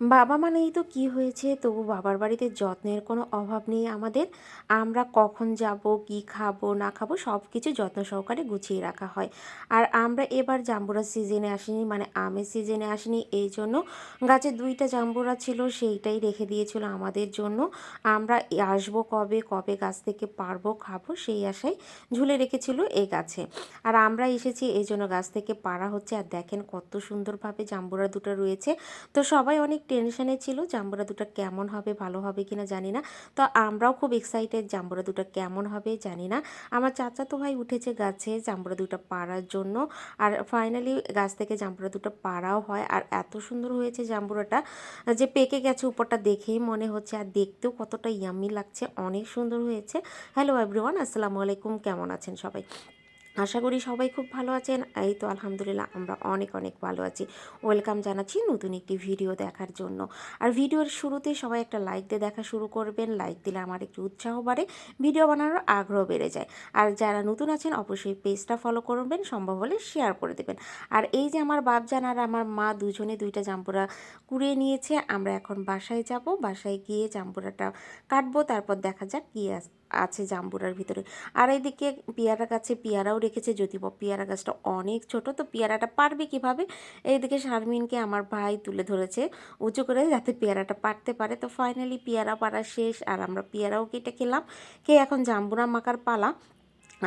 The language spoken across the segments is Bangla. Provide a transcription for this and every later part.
বাবা মানেই তো কি হয়েছে? তবু বাবার বাড়িতে যত্নের কোনো অভাব নেই আমাদের। আমরা কখন যাব, কি খাব, না খাব সব কিছু যত্ন সহকারে গুছিয়ে রাখা হয়। আর আমরা এবার জাম্বুরা সিজনে আসিনি মানে আমের সিজনে আসিনি, এই জন্য গাছে দুইটা জাম্বুরা ছিল, সেইটাই রেখে দিয়েছিল আমাদের জন্য। আমরা আসব কবে কবে গাছ থেকে পারব, খাব, সেই আশায় ঝুলে রেখেছিল এই গাছে। আর আমরা এসেছি, এই জন্য গাছ থেকে পাড়া হচ্ছে। আর দেখেন কত সুন্দরভাবে জাম্বুরা দুটো রয়েছে। তো সবাই অনেক টেনশনে ছিল, জাম্বুরা দুটো কেমন হবে, ভালো হবে কিনা জানি না। তো আমরাও খুব এক্সাইটেড জাম্বুরা দুটো কেমন হবে জানি না। আমার চাচা তো ভাই উঠেছে গাছে জাম্বুরা দুটো পাড়ার জন্য। আর ফাইনালি গাছ থেকে জাম্বুরা দুটো পাড়াও হয়। আর এত সুন্দর হয়েছে জাম্বুরাটা যে পেকে গেছে উপরটা দেখেই মনে হচ্ছে। আর দেখতেও কতটা ইয়ামি লাগছে। অনেক সুন্দর হয়েছে। হ্যালো এভরিওয়ান আসসালামু আলাইকুম। কেমন আছেন সবাই? আশা করি সবাই খুব ভালো আছেন। এই তো আলহামদুলিল্লাহ আমরা অনেক অনেক ভালো আছি। ওয়েলকাম জানাচ্ছি নতুন একটি ভিডিও দেখার জন্য। আর ভিডিওর শুরুতে সবাই একটা লাইক দিয়ে দেখা শুরু করবেন। লাইক দিলে আমার একটু উৎসাহ বাড়ে, ভিডিও বানানোর আগ্রহ বেড়ে যায়। আর যারা নতুন আছেন অবশ্যই পেজটা ফলো করবেন, সম্ভব হলে শেয়ার করে দেবেন। আর এই যে আমার বাপজান আর আমার মা দুজনে দুইটা জাম্পুরা কুড়িয়ে নিয়েছে, আমরা এখন বাসায় যাব। বাসায় গিয়ে জাম্পুরাটা কাটবো, তারপর দেখা যাক কী আছে জাম্বুরার ভিতরে। আর এইদিকে পেয়ারা গাছে পেয়ারাও রেখেছে যদিও পেয়ারা গাছটা অনেক ছোট, তো পেয়ারাটা পারবে কীভাবে? এইদিকে শারমিনকে আমার ভাই তুলে ধরেছে উঁচু করে যাতে পেয়ারাটা পারতে পারে। তো ফাইনালি পেয়ারা পারা শেষ আর আমরা পেয়ারাও কেটে খেলাম। কে এখন জাম্বুরা মাকার পালা?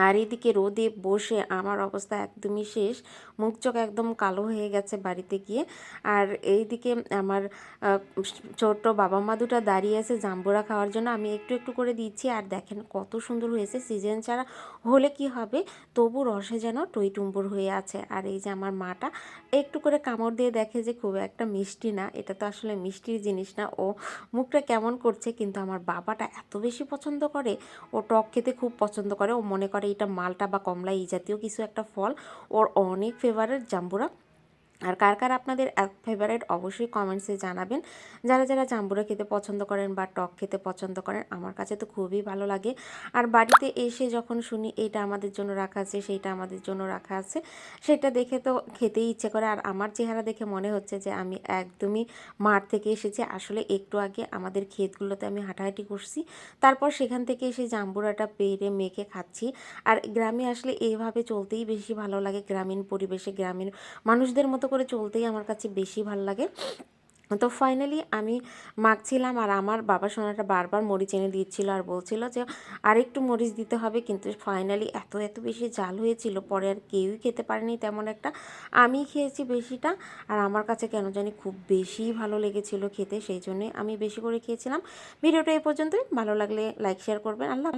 আর এদিকে রোদে বসে আমার অবস্থা একদমই শেষ। মুখ চোখ একদম কালো হয়ে গেছে বাড়িতে গিয়ে। আর এইদিকে আমার ছোট্ট বাবা মা দুটো দাঁড়িয়ে আছে জাম্বুরা খাওয়ার জন্য। আমি একটু একটু করে দিচ্ছি। আর দেখেন কত সুন্দর হয়েছে। সিজন ছাড়া হলে কি হবে? তবু রসে যেন টইটুম্বুর হয়ে আছে। আর এই যে আমার মাটা, একটু করে কামড় দিয়ে দেখে যে খুব একটা মিষ্টি না। এটা তো আসলে মিষ্টির জিনিস না। ও মুখটা কেমন করছে কিন্তু আমার বাবাটা এত বেশি পছন্দ করে। ও টক খেতে খুব পছন্দ করে। ও মনে করে এটা মালটা বা কমলা এই জাতীয় কিছু একটা ফল ওর অনেক ফেভারেট জাম্বুরা। আর কার কার আপনাদের ফেভারেট অবশ্যই কমেন্টসে জানাবেন। যারা যারা জাম্বুরা খেতে পছন্দ করেন বা টক খেতে পছন্দ করেন, আমার কাছে তো খুবই ভালো লাগে। আর বাড়িতে এসে যখন শুনি এইটা আমাদের জন্য রাখা আছে, সেইটা আমাদের জন্য রাখা আছে, সেটা দেখে তো খেতেই ইচ্ছে করে। আর আমার চেহারা দেখে মনে হচ্ছে যে আমি একদমই মাঠ থেকে এসেছি। আসলে একটু আগে আমাদের ক্ষেতগুলোতে আমি হাঁটাহাঁটি করছি, তারপর সেখান থেকে এসে জাম্বুরাটা পেরে মেখে খাচ্ছি। আর গ্রামে আসলে এইভাবে চলতেই বেশি ভালো লাগে। গ্রামীণ পরিবেশে গ্রামীণ মানুষদের মতো করে চলতেই আমার কাছে বেশি ভালো লাগে। তো ফাইনালি আমি মাখছিলাম আর আমার বাবা সোনাটা বারবার মরিচ এনে দিচ্ছিল আর বলছিল যে আর একটু মরিচ দিতে হবে। কিন্তু ফাইনালি এত এত বেশি জাল হয়েছিল, পরে আর কেউই খেতে পারেনি তেমন একটা। আমি খেয়েছি বেশিটা আর আমার কাছে কেন জানি খুব বেশি ভালো লেগেছিল খেতে, সেই জন্যে আমি বেশি করে খেয়েছিলাম। ভিডিওটা এই পর্যন্তই। ভালো লাগলে লাইক শেয়ার করবেন। আল্লাহ